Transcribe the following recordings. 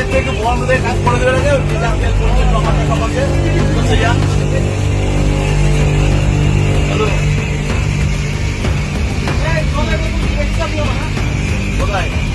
একটু একটু করে কাজ করে দেবে কোথায়?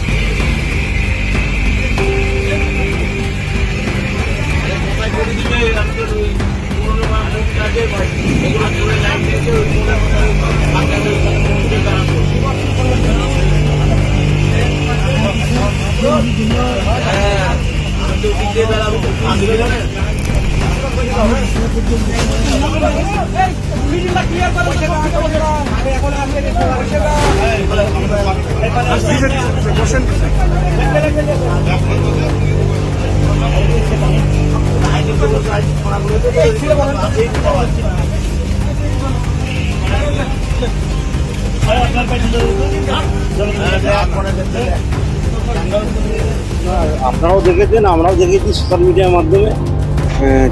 আপনারাও দেখেছেন আমরাও দেখেছি সোশ্যাল মিডিয়ার মাধ্যমে।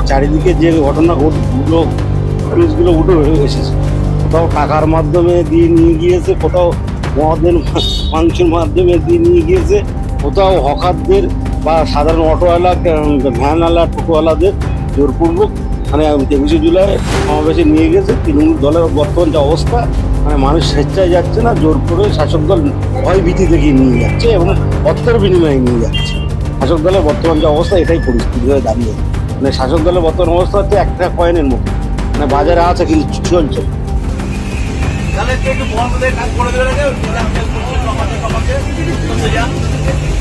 চারিদিকে যে ঘটনা ঘটগুলো নিউজগুলো উঠে এসেছে। কোথাও টাকার মাধ্যমে দিয়ে নিয়ে গিয়েছে, কোথাও মদের মাংসের মাধ্যমে দিয়ে নিয়ে গিয়েছে, কোথাও হকারদের বা সাধারণ অটোওয়ালা, ভ্যানওয়ালা, টোটোওয়ালাদের জোরপূর্বক মানে তেইশে জুলাই সমাবেশে নিয়ে গেছে তৃণমূল দলের বর্তমান যে অবস্থা মানে মানুষ স্বেচ্ছায় যাচ্ছে না, জোর করে শাসক দল ভয় ভীতি দেখিয়ে নিয়ে যাচ্ছে এবং অর্থের বিনিময়ে নিয়ে যাচ্ছে। শাসক দলের বর্তমান যে অবস্থা, এটাই পরিস্থিতি হয়ে দাঁড়িয়ে মানে শাসক দলের বর্তমান অবস্থা হচ্ছে একটা কয়েনের মতো। মানে বাজারে আছে কিন্তু চলছে। তাহলে একটু বন্ধ করে কাজ করে দেবে আমাদের সমাজে তেল করতে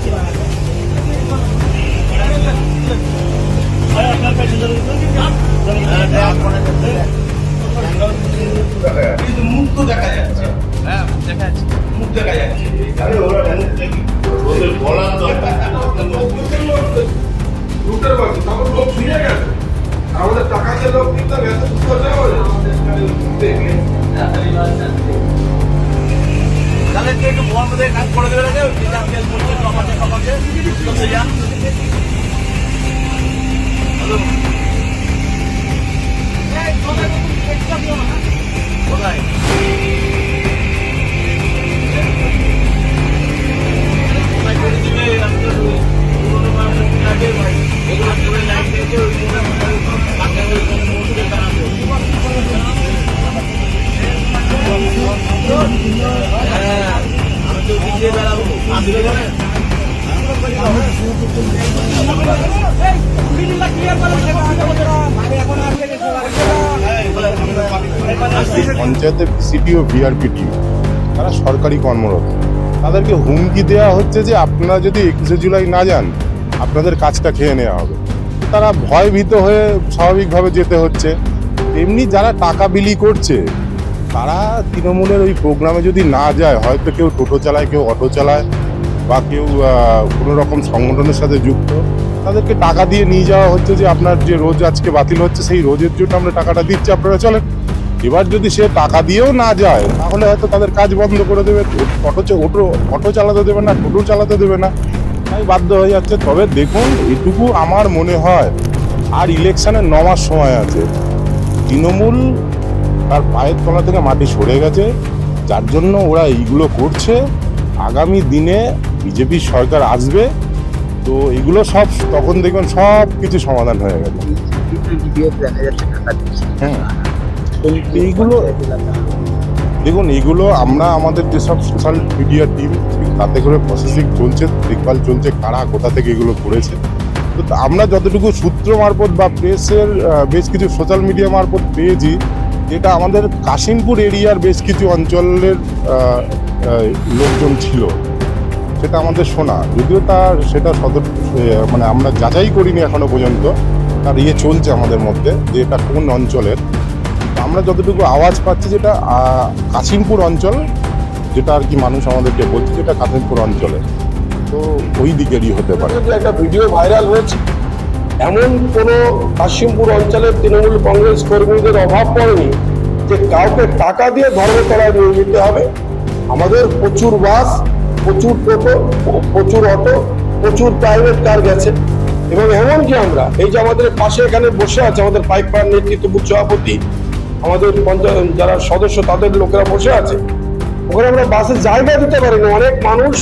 তাহলে তুই একটু বন্ধ করে কাজ করে দেবে না সকালে করতে যা হ্যালো পঞ্চায়েতের সিটি ও ভিআরপি টিম তারা সরকারি কর্মরত। তাদেরকে হুমকি দেওয়া হচ্ছে যে আপনারা যদি একুশে জুলাই না যান, আপনাদের কাজটা খেয়ে নেওয়া হবে। তারা ভয়ভীত হয়ে স্বাভাবিকভাবে যেতে হচ্ছে। এমনি যারা টাকা বিলি করছে তারা তৃণমূলের ওই প্রোগ্রামে যদি না যায়, হয়তো কেউ টোটো চালায়, কেউ অটো চালায়, বা কেউ কোনো রকম সংগঠনের সাথে যুক্ত, তাদেরকে টাকা দিয়ে নিয়ে যাওয়া হচ্ছে যে আপনার যে রোজ আজকে বাতিল হচ্ছে, সেই রোজের জন্য আমরা টাকাটা দিচ্ছি, আপনারা চলেন। এবার যদি সে টাকা দিয়েও না যায়, তাহলে হয়তো তাদের কাজ বন্ধ করে দেবে অটো অটো অটো চালাতে দেবে না, টোটো চালাতে দেবে না। তাই বাধ্য হয়ে যাচ্ছে। তবে দেখুন, এটুকু আমার মনে হয়, আর ইলেকশনের ন মাস সময় আছে। তৃণমূল তার পায়ের তলা থেকে মাটি সরে গেছে। যার জন্য ওরা এইগুলো করছে। আগামী দিনে বিজেপি সরকার আসবে। তো এগুলো সব তখন দেখবেন সব কিছু সমাধান হয়ে গেছে। হ্যাঁ। এইগুলো দেখুন এগুলো আমরা আমাদের যেসব সোশ্যাল মিডিয়া টিম তাতে করে প্রসেসিং চলছে, দেখভাল চলছে, কারা কোথা থেকে এগুলো করেছে। তা আমরা যতটুকু সূত্র মারফত বা প্রেসের বেশ কিছু সোশ্যাল মিডিয়া মারফত পেয়েছি যেটা আমাদের কাশিমপুর এরিয়ার বেশ কিছু অঞ্চলের লোকজন ছিল, সেটা আমাদের শোনা। যদিও তার সেটা সদর মানে আমরা যাচাই করিনি এখনও পর্যন্ত। তার ইয়ে চলছে আমাদের মধ্যে যে এটা কোন অঞ্চলের। আমরা যতটুকু আওয়াজ পাচ্ছি যেটা কাশিমপুর অঞ্চল, যেটা আর কি মানুষ আমাদেরকে বলছে যেটা কাশিমপুর অঞ্চলের। তো ওই দিকেরই হতে পারে। একটা ভিডিও ভাইরাল হয়েছে। এমন কোনো কাশিমপুর অঞ্চলের তৃণমূল কংগ্রেস কর্মীদের অভাব পড়েনি যে কাউকে টাকা দিয়ে ধর্মতলায় নিয়ে যেতে হবে? আমাদের প্রচুর বাস, প্রচুর টোটো, প্রচুর অটো, প্রচুর প্রাইভেট কার গেছে। এবং এমনকি আমরা, এই যে আমাদের পাশে এখানে বসে আছে আমাদের পাইকপাড় নেতৃত্ব বুথ সভাপতি, আমাদের পঞ্চায়েত যারা সদস্য, তাদের লোকেরা বসে আছে। ওখানে আমরা বাসে জায়গা দিতে পারি না অনেক মানুষ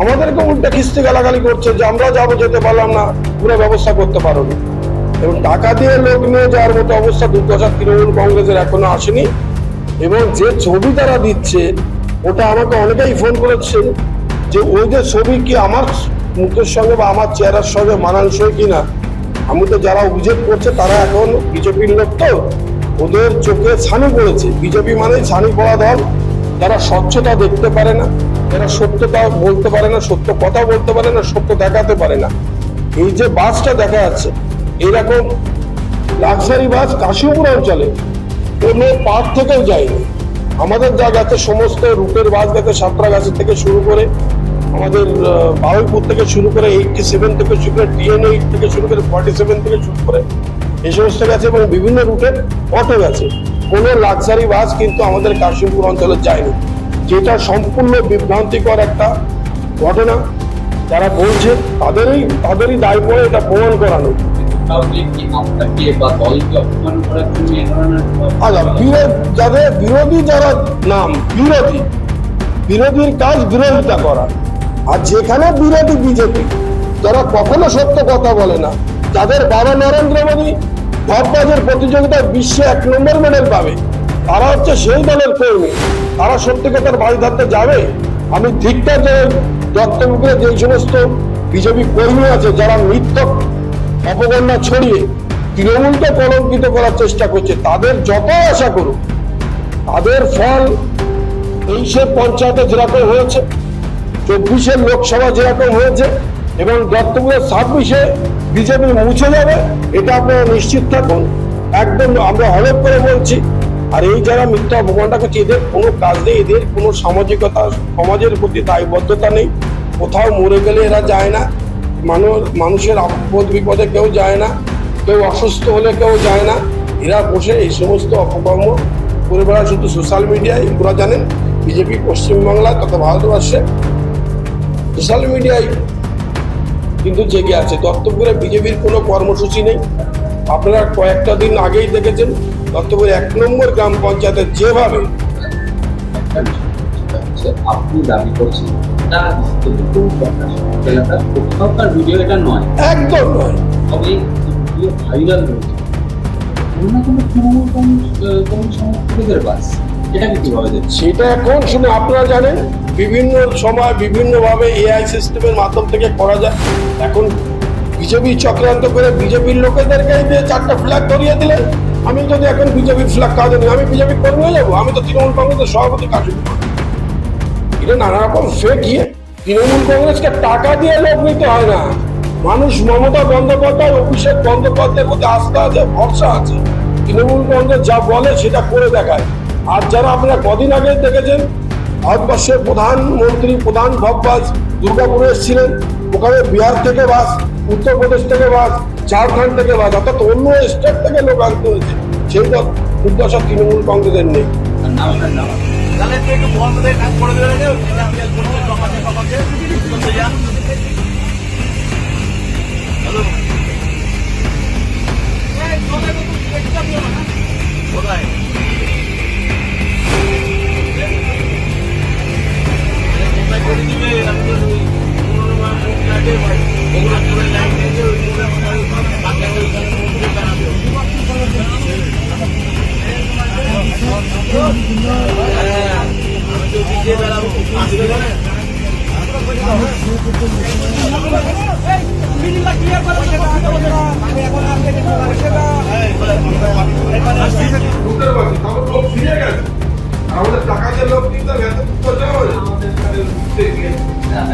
আমাদেরকে উল্টে খিস্তি গালাগালি করছে যে আমরা যাব যেতে পারলাম না, পুরো ব্যবস্থা করতে পারো না এবং টাকা দিয়ে লোক নিয়ে যাওয়ার মতো অবস্থা দুর্দশা তৃণমূল কংগ্রেসের এখনও আসেনি। এবং যে ছবি তারা দিচ্ছে, ওটা আমাকে অনেকেই ফোন করেছে যে ওই যে ছবি কি আমার মুখের সঙ্গে বা আমার চেহারার সঙ্গে মানানসই কিনা? আমি তো যারা অভিযোগ করছে, তারা এখন বিজেপির লোক তো। ওদের চোখে ছানি পড়েছে। বিজেপি মানেই ছানি পড়া দল। তারা স্বচ্ছতা দেখতে পারে না। যারা সত্যতা বলতে পারে না, সত্য কথা বলতে পারে না, সত্য দেখাতে পারে না। এই যে বাসটা দেখা যাচ্ছে, এরকম লাক্সারি বাস কাশিমপুর অঞ্চলে কোনো পার্ক থেকেও যায়নি। আমাদের যা গেছে সমস্ত রুটের বাস গেছে সাঁতরাগাছি থেকে শুরু করে, আমাদের বারুইপুর থেকে শুরু করে এইটটি সেভেন থেকে শুরু করে টিএন এইট থেকে শুরু করে ফর্টি সেভেন থেকে শুরু করে এই সমস্ত গেছে এবং বিভিন্ন রুটের অটো গেছে কোনো লাক্সারি বাস কিন্তু আমাদের কাশিমপুর অঞ্চলে যায়নি। যেটা সম্পূর্ণ বিভ্রান্তিকর একটা ঘটনা। যারা বলছে তাদেরই তাদেরই দায় পড়ে এটা প্রমাণ করানো। আচ্ছা বিরোধ যাদের বিরোধী যারা নাম বিরোধী। বিরোধীর কাজ বিরোধিতা করা। আর যেখানে বিরোধী বিজেপি যারা কখনো সত্য কথা বলে না যাদের বাবা নরেন্দ্র মোদী ধপবাজের প্রতিযোগিতায় বিশ্বে এক নম্বর মেডেল পাবে। তারা হচ্ছে সেই দলের কর্মী। তারা সত্যি কথার বাড়ি ধরতে যাবে? আমি ধিক্কার যে দত্তপুকুরে যে সমস্ত বিজেপি কর্মী আছে, যারা মিথ্যক অপগণ্যা ছড়িয়ে তৃণমূলকে কলঙ্কিত করার চেষ্টা করছে, তাদের যত আশা করুক, তাদের ফল তেইশের পঞ্চায়েতে যেরকম হয়েছে, চব্বিশের লোকসভা যেরকম হয়েছে, এবং দত্তপুরের ছাব্বিশে বিজেপি মুছে যাবে, এটা আপনারা নিশ্চিত থাকুন। একদম আমরা হলফ করে বলছি আর এই যারা মিথ্যা অপমানটা করছে এদের কোনো কাজ নেই, এদের কোনো সামাজিকতা, সমাজের প্রতি দায়বদ্ধতা নেই। কোথাও মরে গেলে এরা যায় না। মানুষ, মানুষের আপদ বিপদে কেউ যায় না। কেউ অসুস্থ হলে কেউ যায় না। এরা বসে এই সমস্ত অপকর্ম করে বেড়ায় শুধু সোশ্যাল মিডিয়ায় ওরা জানেন। বিজেপি পশ্চিমবাংলা তথা ভারতবর্ষে। সোশ্যাল মিডিয়ায় কিন্তু জেগে আছে। দত্তপুরে বিজেপির কোনো কর্মসূচি নেই। আপনারা কয়েকটা দিন আগেই দেখেছেন দত্তপুর এক নম্বর গ্রাম পঞ্চায়েতের যেভাবে আপনি দাবি করছেন কোথাওকার ভিডিও এটা নয়। একদম নয়। তবে এই ভিডিও ভাইরাল হয়েছে কোনো কোনো তৃণমূল কংগ্রেস সমর্থকদের বাস এটাকে কীভাবে দেখছে সেটা এখন শুনে আপনারা জানেন বিভিন্ন সময় বিভিন্নভাবে এআই সিস্টেমের মাধ্যম থেকে করা যায়। এখন বিজেপি চক্রান্ত করে বিজেপির লোকেদেরকে চারটা ফ্ল্যাগ ধরিয়ে দিলে আমি যদি এখন বিজেপির ফ্ল্যাগ কাজে নিই আমি বিজেপি কর্মী হয়ে যাব? আমি তো তৃণমূল কংগ্রেসের সভাপতি কাজ এটা নানা রকম ফেক ইয়ে। তৃণমূল কংগ্রেসকে টাকা দিয়ে লোক নিতে হয় না। মানুষ মমতা বন্দ্যোপাধ্যায়, অভিষেক বন্দ্যোপাধ্যায়ের প্রতি আস্থা আছে, ভরসা আছে। তৃণমূল কংগ্রেস যা বলে সেটা করে দেখায়। আর যারা আপনারা কদিন আগে দেখেছেন, ভারতবর্ষের প্রধানমন্ত্রী, প্রধান ভববাস দুর্গাপুরে এসেছিলেন, ওখানে বিহার থেকে বাস, উত্তরপ্রদেশ থেকে বাস ঝাড়খণ্ড থেকে বাদ, অর্থাৎ অন্য স্টেট থেকে লোক আনতে হয়েছে। সেই দুর্দশা তৃণমূল কংগ্রেসের নেই। আর আমাদের টাকা দিয়ে লোক কিন্তু এত